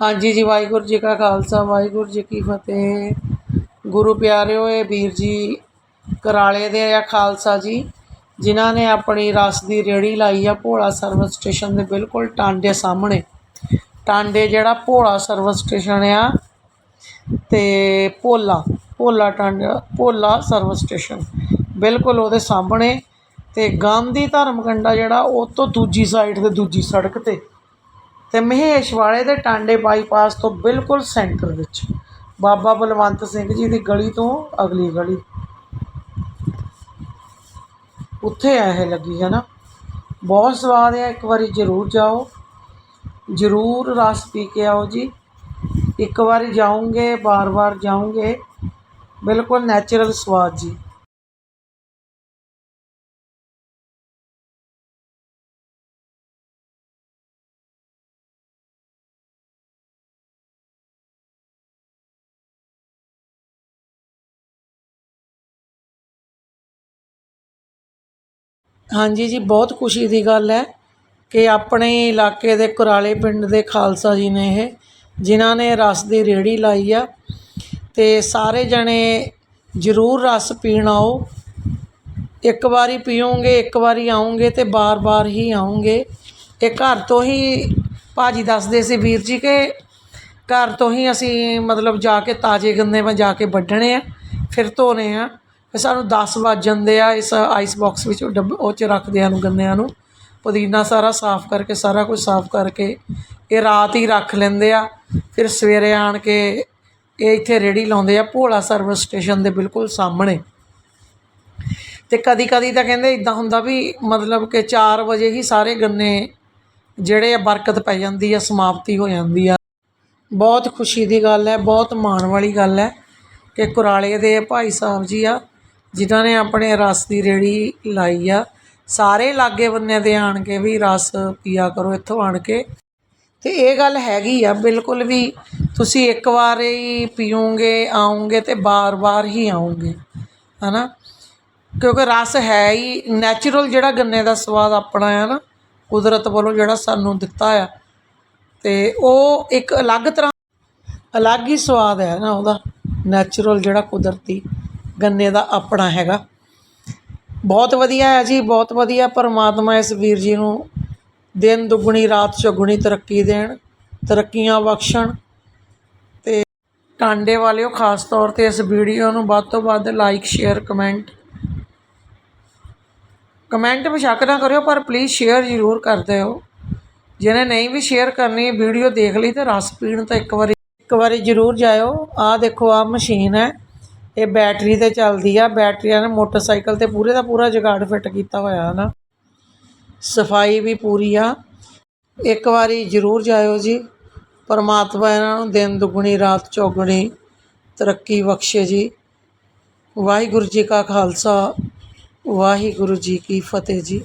ਹਾਂਜੀ ਜੀ, ਵਾਹਿਗੁਰੂ ਜੀ ਕਾ ਖਾਲਸਾ, ਵਾਹਿਗੁਰੂ ਜੀ ਕੀ ਫਤਿਹ। ਗੁਰੂ ਪਿਆਰਿਓ, ਇਹ ਵੀਰ ਜੀ ਕਰਾਲੇ ਦੇ ਆ ਖਾਲਸਾ ਜੀ, ਜਿਨ੍ਹਾਂ ਨੇ ਆਪਣੀ ਰਸ ਦੀ ਰੇੜੀ ਲਾਈ ਆ ਭੋਲਾ ਸਰਵਿਸ ਸਟੇਸ਼ਨ ਦੇ ਬਿਲਕੁਲ ਟਾਂਡੇ ਸਾਹਮਣੇ। ਟਾਂਡੇ ਜਿਹੜਾ ਭੋਲਾ ਸਰਵਿਸ ਸਟੇਸ਼ਨ ਆ ਤੇ ਭੋਲਾ ਭੋਲਾ ਟਾਂਡਾ, ਭੋਲਾ ਸਰਵਿਸ ਸਟੇਸ਼ਨ, ਬਿਲਕੁਲ ਉਹਦੇ ਸਾਹਮਣੇ। ਤੇ ਗਾਂਧੀ ਧਰਮ ਕੰਡਾ ਜਿਹੜਾ ਉਹ ਤੋਂ ਦੂਜੀ ਸਾਈਡ ਤੇ ਦੂਜੀ ਸੜਕ ਤੇ। ਅਤੇ ਮਹੇਸ਼ਵਾਲੇ ਦੇ ਟਾਂਡੇ ਬਾਈਪਾਸ ਤੋਂ ਬਿਲਕੁਲ ਸੈਂਟਰ ਵਿੱਚ। ਬਾਬਾ ਬਲਵੰਤ ਸਿੰਘ ਜੀ ਦੀ ਗਲੀ ਤੋਂ ਅਗਲੀ ਗਲੀ। ਉੱਥੇ ਆ ਇਹ ਲੱਗੀ ਹੈ ਨਾ। ਬਹੁਤ ਸਵਾਦ ਹੈ, ਇੱਕ ਵਾਰੀ ਜ਼ਰੂਰ ਜਾਓ। ਜ਼ਰੂਰ ਰਸ ਪੀ ਕੇ ਆਓ ਜੀ। ਇੱਕ ਵਾਰੀ ਜਾਓਗੇ, ਬਾਰ-ਬਾਰ ਜਾਓਗੇ। ਬਿਲਕੁਲ ਨੈਚੁਰਲ ਸਵਾਦ ਜੀ। ਹਾਂਜੀ ਜੀ, ਬਹੁਤ ਖੁਸ਼ੀ ਦੀ ਗੱਲ ਹੈ ਕਿ ਆਪਣੇ ਇਲਾਕੇ ਦੇ ਕੁਰਾਲੇ ਪਿੰਡ ਦੇ ਖਾਲਸਾ ਜੀ ਨੇ ਇਹ, ਜਿਨ੍ਹਾਂ ਨੇ ਰਸ ਦੀ ਰੇੜੀ ਲਾਈ ਆ ਤੇ ਸਾਰੇ ਜਣੇ ਜ਼ਰੂਰ ਰਸ ਪੀਣ ਆਓ। ਇੱਕ ਵਾਰੀ ਪੀਓਗੇ, ਇੱਕ ਵਾਰੀ ਆਉਂਗੇ ਤੇ ਬਾਰ-ਬਾਰ ਹੀ ਆਉਂਗੇ ਇਹ ਘਰ ਤੋਂ ਹੀ ਭਾਜੀ ਦੱਸਦੇ ਸੀ ਵੀਰ ਜੀ ਕਿ ਘਰ ਤੋਂ ਹੀ ਅਸੀਂ ਮਤਲਬ ਜਾ ਕੇ ਤਾਜ਼ੇ ਗੰਨੇ ਮੈਂ ਜਾ ਕੇ ਵੱਢਣੇ ਆ, ਫਿਰ ਧੋਨੇ ਆ। ਫਿਰ ਸਾਨੂੰ ਦਸ ਵੱਜ ਜਾਂਦੇ ਆ ਇਸ ਆਈਸ ਬਾਕਸ ਵਿੱਚ, ਉਹ ਡੱਬ, ਉਹ 'ਚ ਰੱਖਦੇ ਹਨ ਗੰਨਿਆਂ ਨੂੰ। ਪੁਦੀਨਾ ਸਾਰਾ ਸਾਫ਼ ਕਰਕੇ, ਸਾਰਾ ਕੁਝ ਸਾਫ਼ ਕਰਕੇ ਇਹ ਰਾਤ ਹੀ ਰੱਖ ਲੈਂਦੇ ਆ। ਫਿਰ ਸਵੇਰੇ ਆਣ ਕੇ ਇਹ ਇੱਥੇ ਰੇੜੀ ਲਾਉਂਦੇ ਆ ਭੋਲਾ ਸਰਵਿਸ ਸਟੇਸ਼ਨ ਦੇ ਬਿਲਕੁਲ ਸਾਹਮਣੇ। ਤੇ ਕਦੀ ਕਦੀ ਤਾਂ ਕਹਿੰਦੇ ਇਦਾਂ ਹੁੰਦਾ ਵੀ ਮਤਲਬ ਕਿ 4 ਵਜੇ ਹੀ ਸਾਰੇ ਗੰਨੇ ਜਿਹੜੇ ਆ ਬਰਕਤ ਪੈ ਜਾਂਦੀ ਆ, ਸਮਾਪਤੀ ਹੋ ਜਾਂਦੀ ਆ। ਬਹੁਤ ਖੁਸ਼ੀ ਦੀ ਗੱਲ ਹੈ, ਬਹੁਤ ਮਾਣ ਵਾਲੀ ਗੱਲ ਹੈ ਕਿ ਕੁਰਾਲੇ ਦੇ ਭਾਈ ਸਾਹਿਬ ਜੀ ਆ ਜਿਨ੍ਹਾਂ ਨੇ ਆਪਣੇ ਰਸ ਦੀ ਰੇਹੜੀ ਲਾਈ ਆ। ਸਾਰੇ ਲਾਗੇ ਬੰਨਿਆਂ ਦੇ ਆਣ ਕੇ ਵੀ ਰਸ ਪੀਆ ਕਰੋ, ਇੱਥੋਂ ਆਣ ਕੇ। ਤੇ ਇਹ ਗੱਲ ਹੈਗੀ ਆ, ਬਿਲਕੁਲ ਵੀ ਤੁਸੀਂ ਇੱਕ ਵਾਰ ਹੀ ਪੀਓਗੇ ਆਉਂਗੇ ਤੇ ਬਾਰ-ਬਾਰ ਹੀ ਆਉਂਗੇ ਹਨਾ? ਕਿਉਂਕਿ ਰਸ ਹੈ ਹੀ ਨੈਚੁਰਲ ਜਿਹੜਾ ਗੰਨੇ ਦਾ ਸਵਾਦ ਆਪਣਾ ਆ ਨਾ, ਕੁਦਰਤ ਵੱਲੋਂ ਜਿਹੜਾ ਸਾਨੂੰ ਦਿੱਤਾ ਆ। ਤੇ ਉਹ ਇੱਕ ਅਲੱਗ ਤਰ੍ਹਾਂ, ਅਲੱਗ ਹੀ ਸਵਾਦ ਹੈ ਨਾ ਉਹਦਾ ਨੈਚੁਰਲ ਜਿਹੜਾ ਕੁਦਰਤੀ। ਗੰਨੇ ਦਾ ਆਪਣਾ ਹੈਗਾ। ਬਹੁਤ ਵਧੀਆ ਹੈ ਜੀ, ਬਹੁਤ ਵਧੀਆ ਪਰਮਾਤਮਾ ਇਸ ਵੀਰ ਜੀ ਨੂੰ ਦਿਨ ਦੁੱਗਣੀ, ਰਾਤ ਚੌਗੁਣੀ ਤਰੱਕੀ ਦੇਣ, ਤਰੱਕੀਆਂ ਬਖਸ਼ਣ ਤੇ ਟਾਂਡੇ ਵਾਲਿਓ ਖਾਸ ਤੌਰ ਤੇ ਇਸ ਵੀਡੀਓ ਨੂੰ ਵੱਧ ਤੋਂ ਵੱਧ ਲਾਈਕ ਸ਼ੇਅਰ ਕਮੈਂਟ ਕਮੈਂਟ ਬੇਸ਼ੱਕ ਨਾ ਕਰਿਓ, ਪਰ ਪਲੀਜ਼ ਸ਼ੇਅਰ ਜ਼ਰੂਰ ਕਰ ਦਿਓ। ਜਿਹਨੇ ਨਹੀਂ ਵੀ ਸ਼ੇਅਰ ਕਰਨੀ ਵੀਡੀਓ ਦੇਖ ਲਈ ਤੇ ਰਸ ਪੀਣ ਤਾਂ ਇੱਕ ਵਾਰੀ ਇੱਕ ਵਾਰੀ ਜ਼ਰੂਰ ਜਾਇਓ। ਆਹ ਦੇਖੋ, ਆਹ ਮਸ਼ੀਨ ਹੈ। ਇਹ ਬੈਟਰੀ ਤੇ ਚੱਲਦੀ ਆ, ਬੈਟਰੀਆਂ ਨੇ ਮੋਟਰਸਾਈਕਲ ਤੇ ਪੂਰੇ ਦਾ ਪੂਰਾ ਜਗਾੜ ਫਿੱਟ ਕੀਤਾ ਹੋਇਆ ਹੈ ਨਾ ਸਫ਼ਾਈ ਵੀ ਪੂਰੀ ਆ। ਇੱਕ ਵਾਰੀ ਜ਼ਰੂਰ ਜਾਇਓ ਜੀ। ਪਰਮਾਤਮਾ ਇਹਨਾਂ ਨੂੰ ਦਿਨ ਦੁੱਗਣੀ, ਰਾਤ ਚੌਗਣੀ ਤਰੱਕੀ ਬਖਸ਼ੇ ਜੀ। ਵਾਹਿਗੁਰੂ ਜੀ ਕਾ ਖਾਲਸਾ, ਵਾਹਿਗੁਰੂ ਜੀ ਕੀ ਫਤਿਹ ਜੀ।